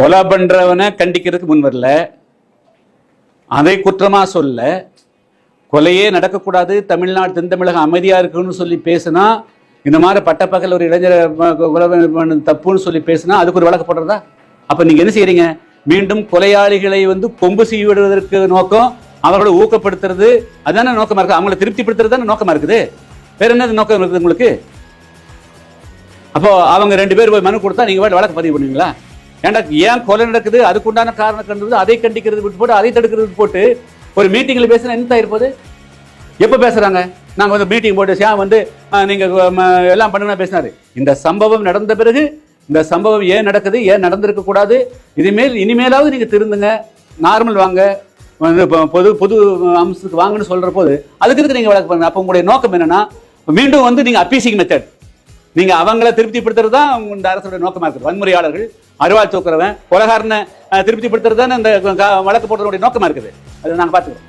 கொலை பண்ணுறவனை கண்டிக்கிறதுக்கு முன் வரல. அதை குற்றமாக சொல்ல கொலையே நடக்கக்கூடாது தமிழ்நாடு தென் தமிழகம் அமைதியாக இருக்குன்னு சொல்லி பேசினா இந்த மாதிரி பட்டப்பகல் ஒரு இளைஞர் தப்புன்னு சொல்லி பேசினா அதுக்கு ஒரு வழக்கு போடுறதா? அப்போ நீங்கள் என்ன செய்கிறீங்க மீண்டும் கொலையாளிகளை வந்து கொம்பு செய்ய விடுவதற்கு நோக்கம் அவர்களை ஊக்கப்படுத்துறது அதானே நோக்கமாக இருக்குது அவங்களை திருப்திப்படுத்துறது தானே நோக்கமாக இருக்குது? வேற என்ன நோக்கம் இருக்குது உங்களுக்கு? அப்போ அவங்க ரெண்டு பேர் போய் மனு கொடுத்தா நீங்கள் வழக்கு பதிவு பண்ணுவீங்களா? ஏன்டா ஏன் கொலை நடக்குது? அதுக்குண்டான காரணம் கண்டது அதை கண்டிக்கிறது விட்டு போட்டு அதை தடுக்கிறது போட்டு ஒரு மீட்டிங்கில் பேசினா என்ன இருப்பது எப்போ பேசுகிறாங்க நாங்கள் வந்து மீட்டிங் போட்டு சியாம் வந்து நீங்கள் எல்லாம் பண்ணுங்க பேசினாரு. இந்த சம்பவம் நடந்த பிறகு இந்த சம்பவம் ஏன் நடக்குது ஏன் நடந்திருக்க கூடாது இனிமேல் இனிமேலாவது நீங்கள் திருந்துங்க. நார்மல் வாங்க. வந்து பொது பொது அம்சத்துக்கு வாங்கன்னு சொல்கிற போது அதுக்கு நீங்கள் வழக்கு பண்ணுங்க? அப்போ உங்களுடைய நோக்கம் என்னென்னா மீண்டும் வந்து நீங்கள் அப்பீசிங் மெத்தட் நீங்க அவங்கள திருப்திப்படுத்துறது தான் இந்த அரசுடைய நோக்கமா இருக்குது. வன்முறையாளர்கள் அருவாள் தூக்குறவன் கொலகாரனை திருப்திப்படுத்துறது தான் இந்த வழக்கு போடுறதுடைய நோக்கமா இருக்குது. அது நாங்க பார்த்துக்கிறோம்.